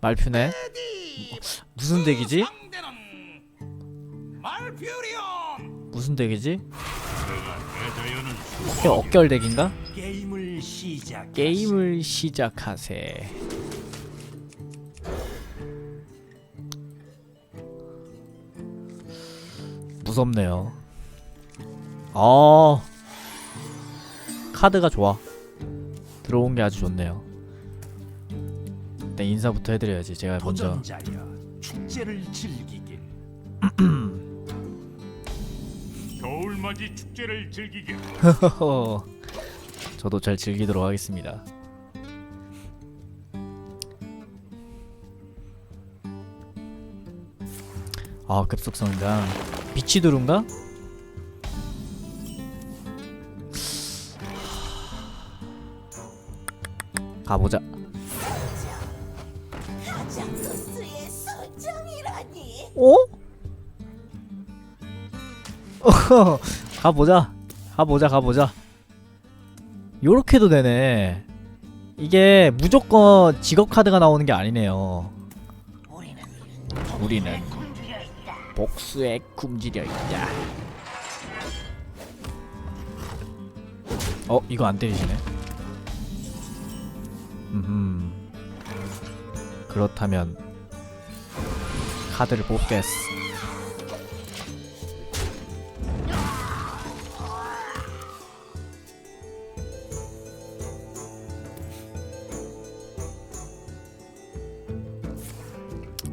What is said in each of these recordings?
말표네 무슨 덱이지? 무슨 덱이지? 이게 억결 덱인가? 게임을 시작. 게임을 시작하세 무섭네요 아 카드가 좋아 들어온 게 아주 좋네요 일단 인사부터 해드려야지 제가 먼저 도전자여 축제를 즐기길. 겨울맞이 축제를 즐기길. 저도 잘 즐기도록 하겠습니다 아 급속성장 비치두른가? 가보자 가보자. 가보자 가보자. 요렇게도 되네. 이게 무조건 직업 카드가 나오는 게 아니네요. 우리는 우리는 복수에 굶주려 있다. 어? 이거 안 때리시네. 음 그렇다면 카드를 뽑겠어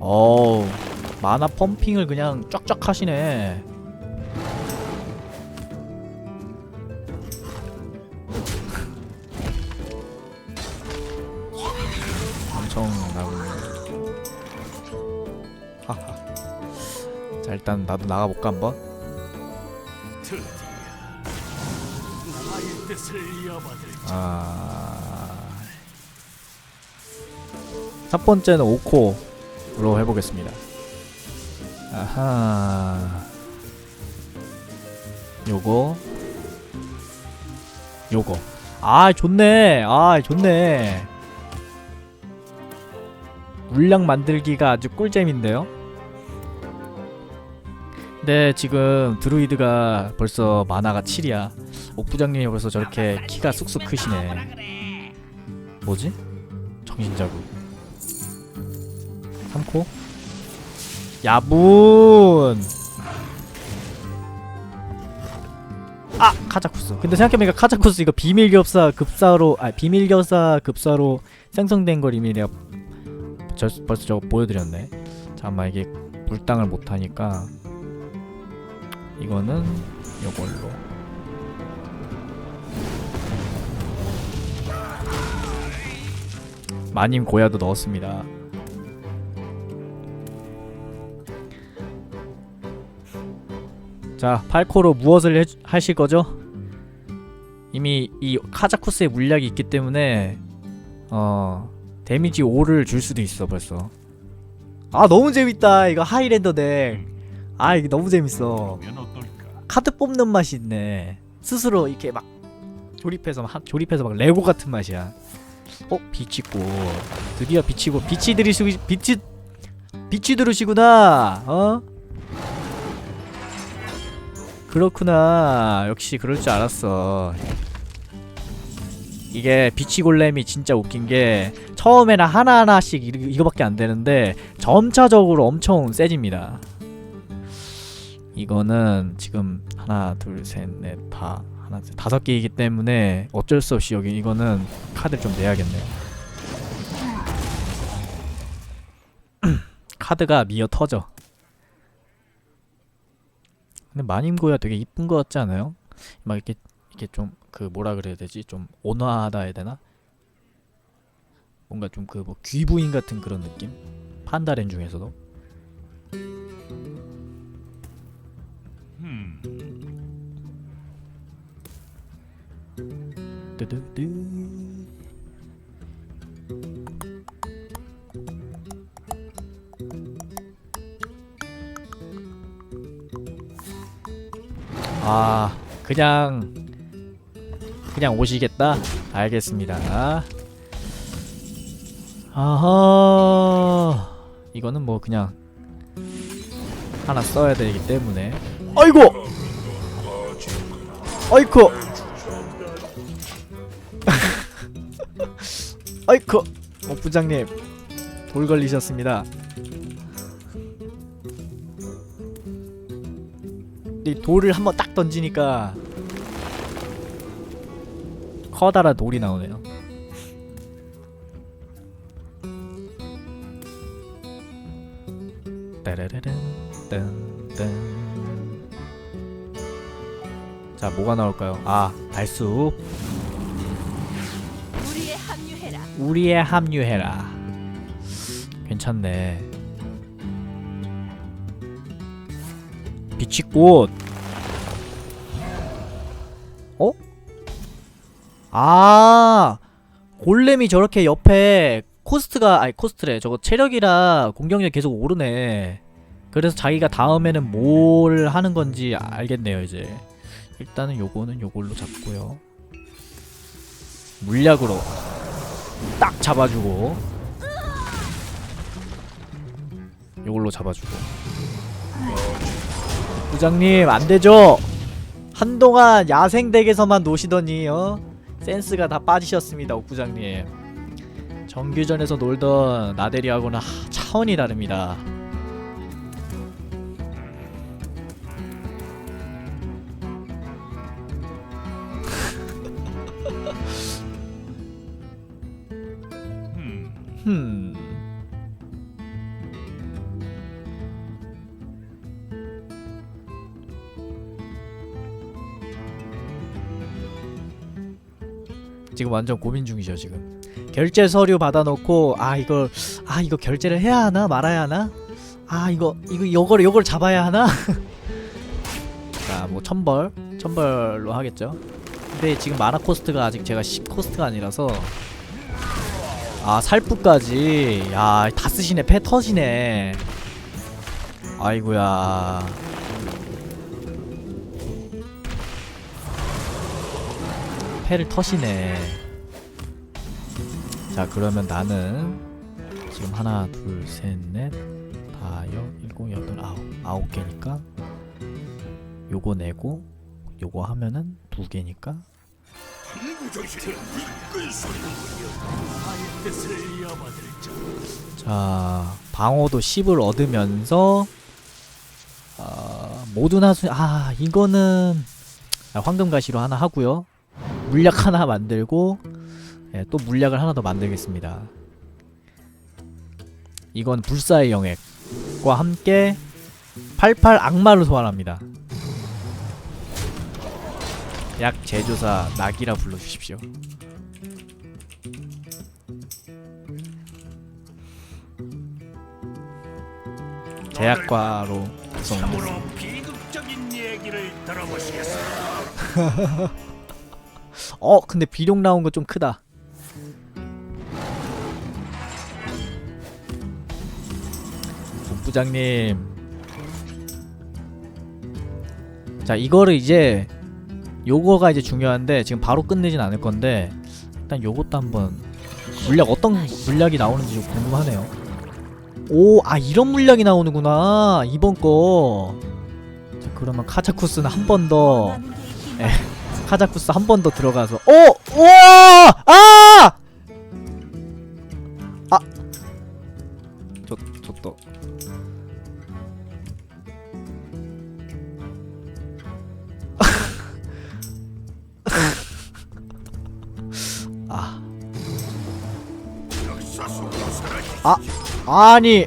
어우 만화 펌핑을 그냥 쫙쫙 하시네. 엄청 나군요 하하. 자 일단 나도 나가볼까 한번? 아... 첫 번째는 5코 로 해보겠습니다. 아하. 요거. 요거. 아, 좋네. 아, 좋네. 물량 만들기가 아주 꿀잼인데요. 근데 지금 드루이드가 벌써 만화가 7이야. 옥부장님이 벌써 저렇게 키가 쑥쑥 크시네. 뭐지? 정신자고. 3코? 야분! 아! 카자쿠스. 근데 생각해보니까 카자쿠스 이거 비밀겹사 급사로, 아, 비밀겹사 급사로 생성된 걸 이미 내가 저, 벌써 저거 보여드렸네. 잠깐만, 이게 물당을 못하니까 이거는 요걸로. 마님 고야도 넣었습니다. 자, 8코로 무엇을 해, 하실 거죠? 이미 이 카자쿠스의 물약이 있기 때문에 어 데미지 5를 줄 수도 있어 벌써. 아 너무 재밌다 이거 하이랜더 덱. 아 이게 너무 재밌어. 카드 뽑는 맛이 있네. 스스로 이렇게 막 조립해서 막 하- 조립해서 막 레고 같은 맛이야. 어 비치고 드디어 비치고 비치 들이시고 비치 비치 들으시구나. 어? 그렇구나. 역시 그럴 줄 알았어. 이게 비치 골렘이 진짜 웃긴 게 처음에는 하나하나씩 이- 이거밖에 안 되는데 점차적으로 엄청 세집니다. 이거는 지금 하나 둘 셋 넷 다 하나 둘, 다섯 개이기 때문에 어쩔 수 없이 여기 이거는 카드 좀 내야겠네요. 카드가 미어 터져. 근데 마님고야 되게 이쁜 거 같지 않아요? 막 이렇게 이렇게 좀 그 뭐라 그래야 되지? 좀 온화하다 해야 되나? 뭔가 좀 그 뭐 귀부인 같은 그런 느낌? 판다렌 중에서도 음, 뜨드 아 그냥 그냥 오시겠다? 알겠습니다. 아하 이거는 뭐 그냥 하나 써야 되기 때문에. 아이고! 아이쿠! 아이쿠! 어 부장님. 돌 걸리셨습니다 이 돌을 한번 딱 던지니까 커다란 돌이 나오네요. 따라라란 딴딴. 자 뭐가 나올까요? 아 달숲 합류해라. 우리에 합류해라. 괜찮네 비치꽃 어? 아 골렘이 저렇게 옆에 코스트가 아니 코스트래. 저거 체력이라 공격력 계속 오르네. 그래서 자기가 다음에는 뭘 하는 건지 알겠네요 이제. 일단은 요거는 요걸로 잡고요. 물약으로 딱 잡아주고. 요걸로 잡아주고 부장님 안되죠? 한동안 야생덱에서만 노시더니 어? 센스가 다 빠지셨습니다 옥부장님. 정규전에서 놀던 나데리하고는 하, 차원이 다릅니다 지금 완전 고민 중이죠 지금. 결제 서류 받아놓고 아 이걸 아 이거 결제를 해야 하나? 말아야 하나? 아 이거 이거 요걸 요걸 잡아야 하나? 자뭐 천벌 천벌로 하겠죠. 근데 지금 마나 코스트가 아직 제가 10 코스트가 아니라서. 아 살프까지. 야 다 쓰시네. 패 터지네. 아이고야 패를 터시네. 자 그러면 나는 지금 하나 둘 셋 넷 다여 일곱 여덟 아홉. 아홉 개니까 요거 내고 요거 하면은 두 개니까. 자자 방어도 10을 얻으면서 아 모든 하수 아 이거는 아, 황금 가시로 하나 하고요 물약 하나 만들고 예, 또 물약을 하나 더 만들겠습니다. 이건 불사의 영액과 함께 88 악마를 소환합니다. 약 제조사 낙이라 불러주십시오. 제약과로 구성합니다. 참으로 비극적인 얘기를 들어보시겠어 어 근데 비룡 나온 거 좀 크다 본부장님 자 이거를 이제 요거가 이제 중요한데 지금 바로 끝내진 않을 건데 일단 요것도 한번 물약 어떤 물약이 나오는지 좀 궁금하네요 오 아 이런 물약이 나오는구나 이번 거 자, 그러면 카자쿠스는 한 번더. 에. 카자쿠스 한 번 더 들어가서 오! 우와! 아! 아! 저, 저 또. 아. 아, 아니.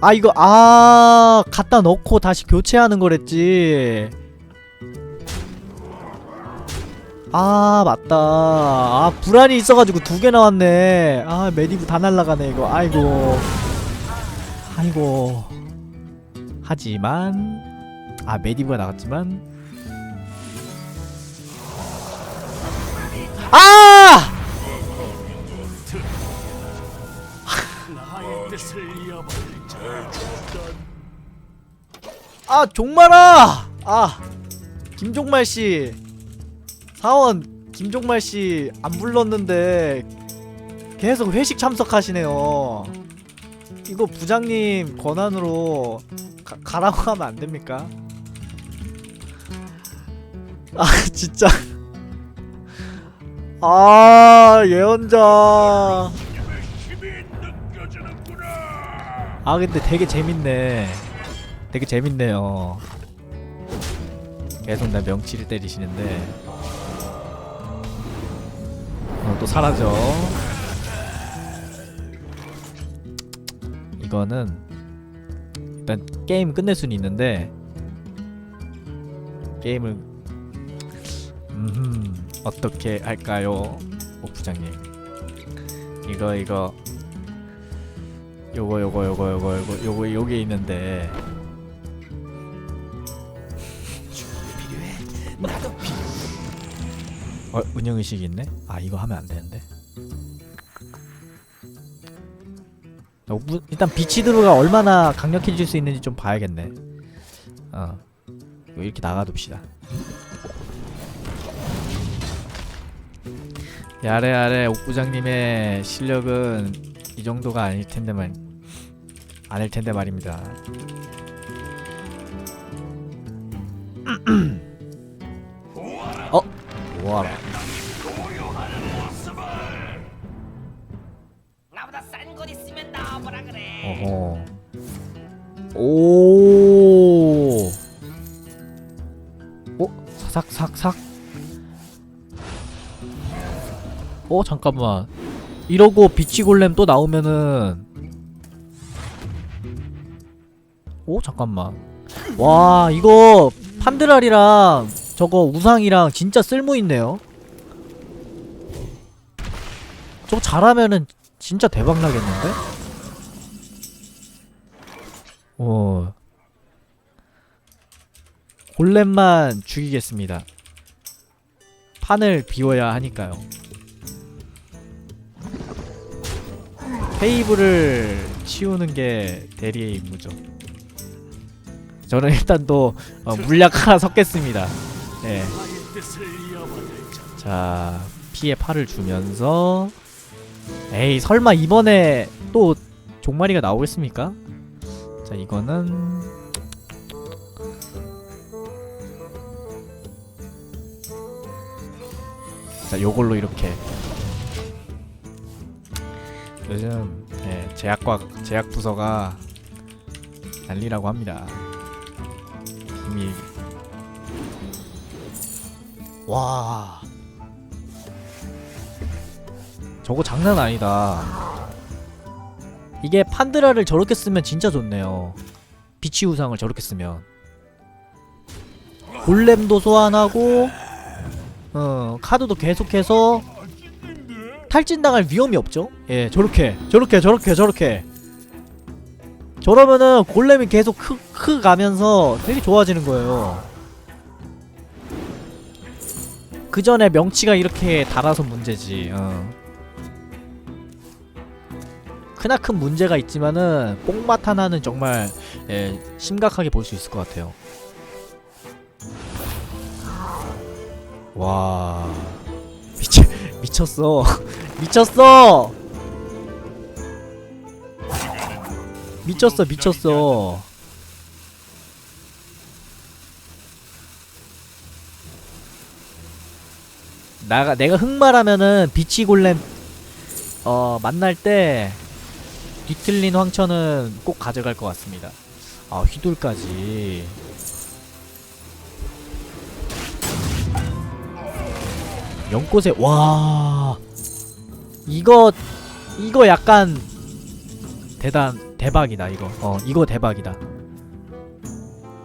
아, 이거, 아, 갖다 넣고 다시 교체하는 거랬지. 아 맞다. 아 불안이 있어가지고 두 개 나왔네. 아 메디브 다 날라가네 이거. 아이고. 아이고. 하지만 아 메디브가 나갔지만. 아! 아 종말아! 아 김종말씨 사원 김종말 씨 안 불렀는데 계속 회식 참석하시네요. 이거 부장님 권한으로 가, 가라고 하면 안 됩니까? 아 진짜. 아 예언자. 아 근데 되게 재밌네. 되게 재밌네요. 계속 나 명치를 때리시는데 또 사라져. 이거는 일단 게임 끝낼 수는 있는데 게임을 음 어떻게 할까요? 오 부장님. 이거 이거. 요거 요거 요거 요거 요거 요거 요게 있는데 어 운영 의식이 있네 아 이거 하면 안 되는데 어, 무, 일단 비치드루가 얼마나 강력해질 수 있는지 좀 봐야겠네 어 이거 이렇게 나가둡시다 야래 야래 옥부장님의 실력은 이 정도가 아닐 텐데만 아닐 텐데 말입니다. 어? 뭐하라? 나보다 싼거 있으면 나와보라 그래. 어허. 오. 어? 사삭삭삭. 어 잠깐만. 이러고 비치 골렘 또 나오면은. 오 잠깐만. 와 이거 판드랄이랑 저거 우상이랑 진짜 쓸모 있네요. 저거 잘하면은 진짜 대박 나겠는데? 오. 골렘만 죽이겠습니다. 판을 비워야 하니까요. 테이블을 치우는 게 대리의 임무죠. 저는 일단 또 어, 물약 하나 섞겠습니다. 네. 자 피에 팔을 주면서 에이 설마 이번에 또 종마리가 나오겠습니까? 자 이거는 자 요걸로 이렇게 요즘 예, 제약과 제약 부서가 난리라고 합니다. 이미 와. 저거 장난 아니다. 이게 판드라를 저렇게 쓰면 진짜 좋네요. 비치 우상을 저렇게 쓰면. 골렘도 소환하고 어 카드도 계속해서 탈진당할 위험이 없죠? 예 저렇게 저렇게 저렇게 저렇게. 저러면은 골렘이 계속 크, 크 가면서 되게 좋아지는 거예요 그 전에 명치가 이렇게 달아서 문제지. 어. 크나큰 문제가 있지만은 뽕맛 하나는 정말 예, 심각하게 볼 수 있을 것 같아요. 와 미쳐 미쳤어 미쳤어 미쳤어 미쳤어. 나가 내가 흑말하면은 비치 골렘 어 만날 때 뒤틀린 황천은 꼭 가져갈 것 같습니다. 아 휘둘까지. 연꽃에 와 이거 이거 약간 대단 대박이다 이거 어 이거 대박이다.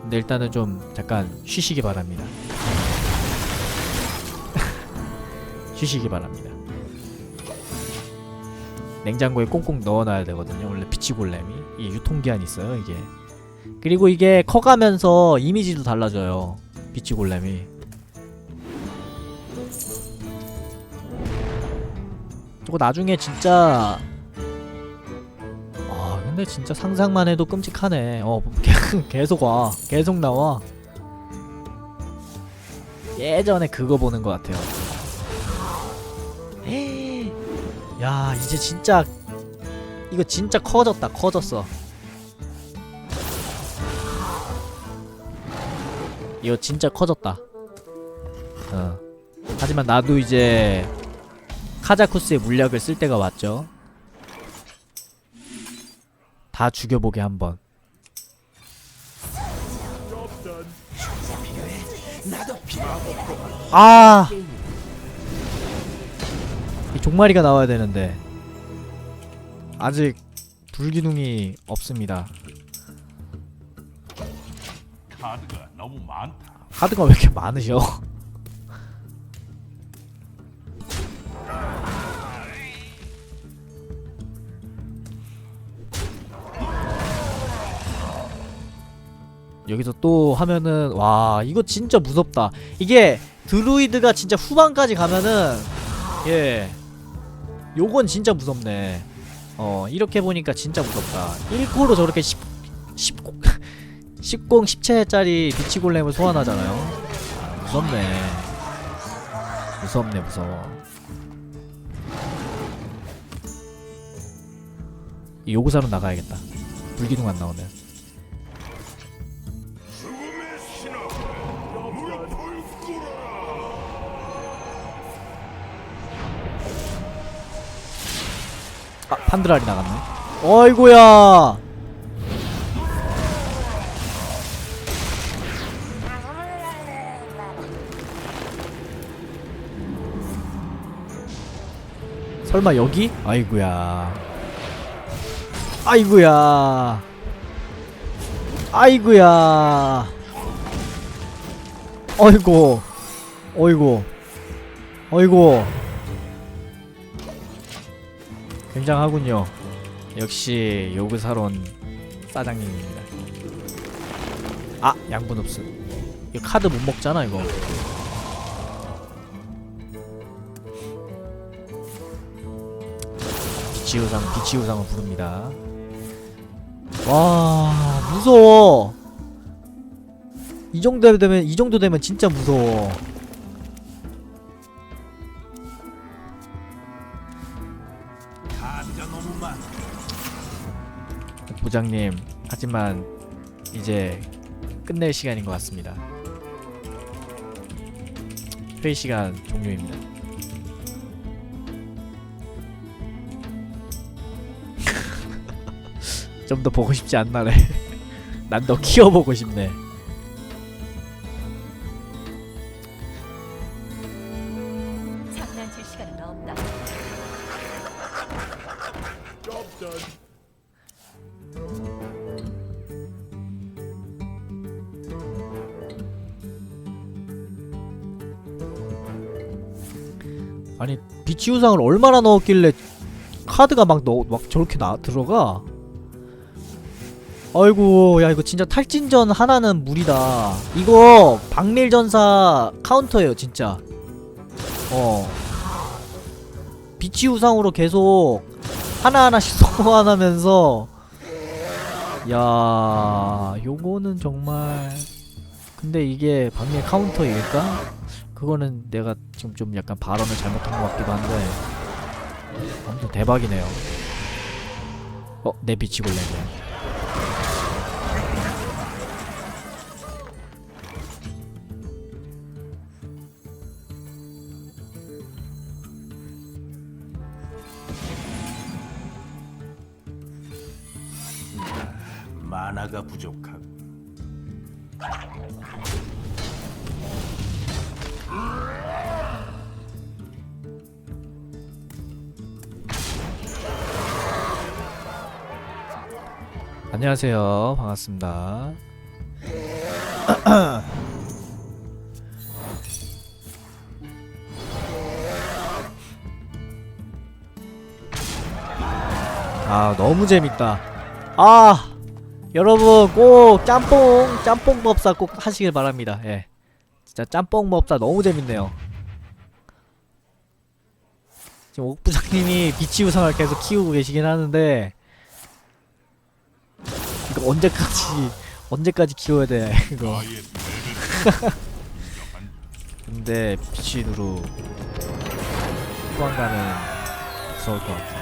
근데 일단은 좀 잠깐 쉬시기 바랍니다. 쉬시기 바랍니다. 냉장고에 꽁꽁 넣어놔야 되거든요. 원래 비치골렘이 이 유통기한 있어요 이게. 그리고 이게 커가면서 이미지도 달라져요. 비치골렘이. 저거 나중에 진짜 아 근데 진짜 상상만 해도 끔찍하네. 어 계속 와 계속 나와. 예전에 그거 보는 것 같아요. 야 이제 진짜 이거 진짜 커졌다 커졌어. 이거 진짜 커졌다. 어. 하지만 나도 이제 카자쿠스의 물약을 쓸 때가 왔죠. 다 죽여보게 한번. 아! 이 종마리가 나와야 되는데 아직 불기둥이 없습니다. 카드가 너무 많다. 카드가 왜 이렇게 많으셔? 여기서 또 하면은 와 이거 진짜 무섭다 이게 드루이드가 진짜 후반까지 가면은 예 요건 진짜 무섭네. 어 이렇게 보니까 진짜 무섭다. 1코로 저렇게 10 10공 10공 10채짜리 비치 골렘을 소환하잖아요. 무섭네. 무섭네 무서워. 이 요구사로 나가야겠다. 불기둥 안 나오네 아 판드랄이 나갔네. 어이구야. 설마 여기? 아이구야. 아이구야. 아이구야. 어이구. 어이구. 어이구 굉장하군요. 역시 요구사론 사장님입니다. 아 양분 없음. 이거 카드 못 먹잖아 이거. 비치우상 비치우상을 부릅니다. 와 무서워. 이 정도 되면 이 정도 되면 진짜 무서워 부장님 하지만 이제 끝낼 시간인 것 같습니다. 회의 시간 종료입니다. 좀 더 보고 싶지 않나래? 난 더 키워보고 싶네 치 우상을 얼마나 넣었길래 카드가 막 넣, 막 저렇게 나 들어가? 아이고 야 이거 진짜 탈진전 하나는 무리다. 이거 박밀 전사 카운터예요 진짜. 어. 비치 우상으로 계속 하나 하나씩 소환하면서 야 요거는 정말 근데 이게 박밀 카운터일까? 그거는 내가 지금 좀 약간 발언을 잘못한 것 같기도 한데 아무튼 대박이네요 어? 내 비치골렘이야 만화가 부족하고. 안녕하세요. 반갑습니다. 아 너무 재밌다. 아 여러분 꼭 짬뽕 짬뽕 법사 꼭 하시길 바랍니다. 예. 진짜 짬뽕 법사 너무 재밌네요. 지금 옥 부장님이 비치 우상을 계속 키우고 계시긴 하는데 이거 언제까지 언제까지 키워야 돼 이거. 근데 비치 누루 후반가는 무서울 것 같아